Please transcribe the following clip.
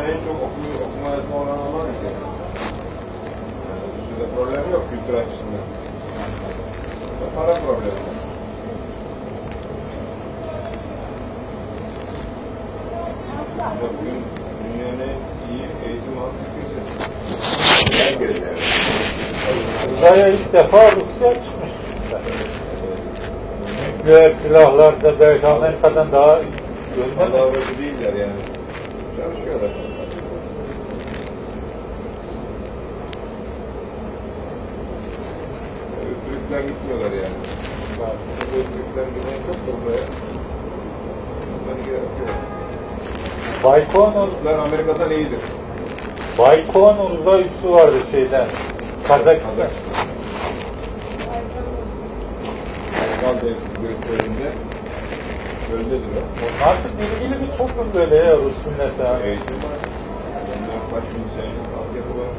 dünyanın en çok oku, okuma yazma oranı olan ülke. Yani Rusya'da problem yok kültür açısından. Burada para problemi var. Bugün dünyanın en iyi eğitim alan ülkesi. Yani. Uzaya ilk defa Rusya çıkmış. Nükleer silahlarda belki Amerika'dan daha görmedim. Bedavacı değiller yani. Çalışıyorlar. Türkler gitmiyorlar yani. Türkler giden çok da buraya. Bunları gerekiyor. Baykonur, Ruslar Amerika'dan iyidir. Baykonur uzay üssü vardı şeyden. Kazakistan. Kal göklerinde göldedir o. Onlar da bilgili bir toplum böyle ya Rus milleti. ha. Eğitim var. Onlar kaç bin senelik altyapı var.